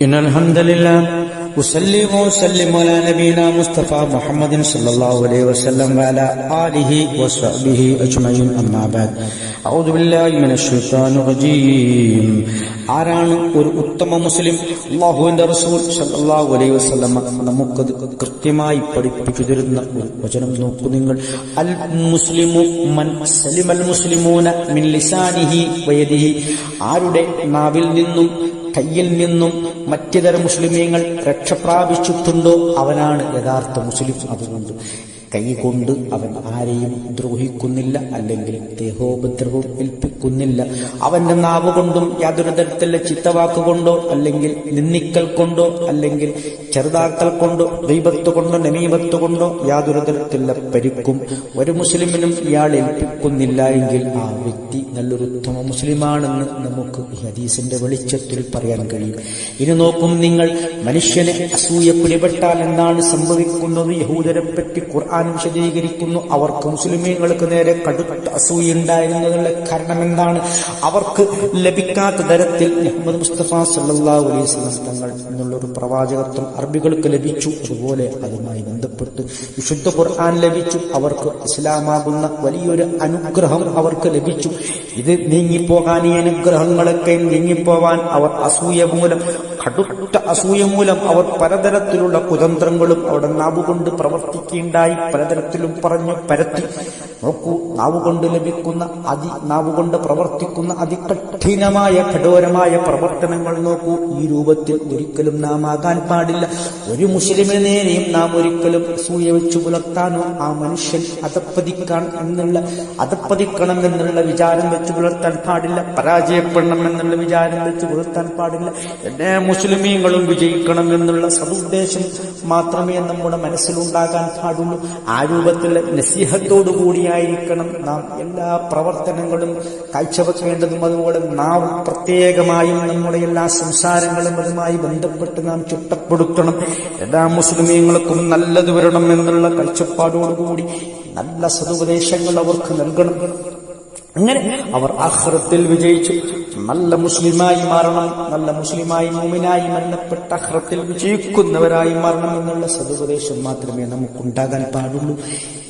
إن الحمد لله أسلم وسلم على نبينا مصطفى محمد صلى الله عليه وسلم وعلى آله وصحبه أجمعين أما بعد أعوذ بالله من الشيطان الرجيم ആരാണ് ഒരു ഉത്തമ മുസ്ലിം അള്ളാഹുവിന്റെ റസൂൽ സല്ലല്ലാഹു അലൈഹി വസല്ലമ നമുക്കത് കൃത്യമായി പഠിപ്പിച്ചു തരുന്ന ഒരു വചനം നോക്കൂ നിങ്ങൾ അൽ മുസ്ലിമു മൻ സലിമൽ മുസ്ലിമൂന മിൻ ലിസാനിഹി വയദിഹി ആരുടെ നാവിൽ നിന്നും കയ്യിൽ നിന്നും മറ്റുതര മുസ്ലിമീങ്ങൾ രക്ഷപ്രാപിച്ചിട്ടുണ്ടോ? അവനാണ് യഥാർത്ഥ മുസ്ലിം. അതുകൊണ്ട് കൈകൊണ്ട് അവൻ ആരെയും ദ്രോഹിക്കുന്നില്ല അല്ലെങ്കിൽ ദേഹോപദ്രവം ഏൽപ്പിക്കുന്നില്ല. അവന്റെ നാവ് കൊണ്ടും യാതൊരു തരത്തിലുള്ള ചിത്തവാക്കുകൊണ്ടോ അല്ലെങ്കിൽ നിന്ദിക്കൽ കൊണ്ടോ അല്ലെങ്കിൽ ചെറുതാക്കൽ കൊണ്ടോ ദൈവത്ത് കൊണ്ടോ നമീപത്ത് കൊണ്ടോ യാതൊരു തരത്തിലുള്ള പരിക്കും ഒരു മുസ്ലിമിനും ഇയാൾ ഏൽപ്പിക്കുന്നില്ല എങ്കിൽ ആ വ്യക്തി നല്ലൊരു ഉത്തമ മുസ്ലിമാണെന്ന് നമുക്ക് ഈ ഹദീസിന്റെ വെളിച്ചത്തിൽ പറയാൻ കഴിയും. ഇനി നോക്കും നിങ്ങൾ മനുഷ്യനെ അസൂയ പിടിപെട്ടാൽ എന്താണ് സംഭവിക്കുന്നത്? യഹൂദരെ പറ്റി ഖുർആൻ വിശദീകരിക്കുന്നു. അവർക്ക് മുസ്ലിമീങ്ങൾക്ക് നേരെ കടുത്ത അസൂയ ഉണ്ടായിരുന്നതിനുള്ള കാരണം എന്താണ് അവർക്ക് ലഭിക്കാത്ത തരത്തിൽ മുഹമ്മദ് മുസ്തഫ സല്ലല്ലാഹു അലൈഹി എന്നുള്ള ഒരു പ്രവാചകത്വം അറബികൾക്ക് ലഭിച്ചു. അതുപോലെ അതുമായി ബന്ധപ്പെട്ട് വിശുദ്ധ ഖുർആൻ ലഭിച്ചു. അവർക്ക് ഇസ്ലാമാകുന്ന വലിയൊരു അനുഗ്രഹം അവർക്ക് ലഭിച്ചു. ഇത് നീങ്ങിപ്പോകാൻ ഈ അനുഗ്രഹങ്ങളൊക്കെ നീങ്ങിപ്പോവാൻ അവർ അസൂയ മൂലം കടുത്ത അസൂയ മൂലം അവർ പലതരത്തിലുള്ള കുതന്ത്രങ്ങളും അവിടെ നാവുകൊണ്ട് പ്രവർത്തിക്കുകയുണ്ടായി പലതരത്തിലും പറഞ്ഞു പരത്തി. നോക്കൂ നാവുകൊണ്ട് ലഭിക്കുന്ന അതി നാവുകൊണ്ട് പ്രവർത്തിക്കുന്ന അതികഠിനമായ കഠോരമായ പ്രവർത്തനങ്ങൾ നോക്കൂ. ഈ രൂപത്തിൽ ഒരിക്കലും നാം ആകാൻ പാടില്ല. ഒരു മുസ്ലിമിന് നേരെയും നാം ഒരിക്കലും അസൂയ വെച്ചു പുലർത്താനോ ആ മനുഷ്യൻ അതപ്പതിക്കാൻ എന്നുള്ള അതപ്പതിക്കണം എന്നുള്ള വിചാരം വെച്ച് പുലർത്താൻ പാടില്ല. പരാജയപ്പെടണം എന്നുള്ള വിചാരം വെച്ച് പുലർത്താൻ പാടില്ല. എന്നെ മുസ്ലിമീങ്ങളും വിജയിക്കണം എന്നുള്ള സതുദ്ദേശം മാത്രമേ നമ്മുടെ മനസ്സിലുണ്ടാകാൻ പാടുള്ളൂ. ആ രൂപത്തിൽ നസിഹത്തോടു കൂടിയായിരിക്കണം നാം എല്ലാ പ്രവർത്തനങ്ങളും കാഴ്ചവെക്കേണ്ടതും. അതുപോലെ നാം പ്രത്യേകമായും നമ്മുടെ എല്ലാ സംസാരങ്ങളും അതുമായി ബന്ധപ്പെട്ട് നാം ചുട്ടപ്പെടുത്തണം. എല്ലാ മുസ്ലിമീങ്ങൾക്കും നല്ലത് വരണം എന്നുള്ള കാഴ്ചപ്പാടോടുകൂടി നല്ല സതുപദേശങ്ങൾ അവർക്ക് നൽകണം. അങ്ങനെ അവർ അഹ്റത്തിൽ വിജയിച്ചു. നല്ല മുസ്ലിമായി മാറണം നല്ല മുസ്ലിമായി മൂമിനായി മരണപ്പെട്ട അഹ്റത്തിൽ വിജയിക്കുന്നവരായി മാറണം എന്നുള്ള സതുപദേശം മാത്രമേ നമുക്കുണ്ടാകാൻ പാടുള്ളൂ.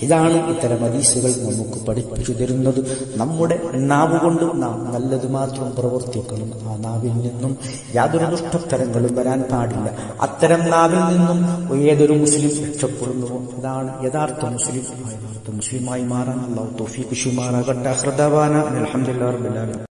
ഇതാണ് ഇത്തരം ഹദീസുകൾ നമുക്ക് പഠിപ്പിച്ചു തരുന്നത്. നമ്മുടെ നാവ് കൊണ്ട് നാം നല്ലത് മാത്രം പ്രവർത്തിക്കണം. ആ നാവിൽ നിന്നും യാതൊരു ദുഷ്ടത്തരങ്ങളും വരാൻ പാടില്ല. അത്തരം നാവിൽ നിന്നും ഏതൊരു മുസ്ലിം രക്ഷപ്പെടുന്നുവോ? അതാണ് യഥാർത്ഥ മുസ്ലിം. യഥാർത്ഥ മുസ്ലിമായി മാറാൻ അള്ളാഹു آخر الحمد لله رب العالمين.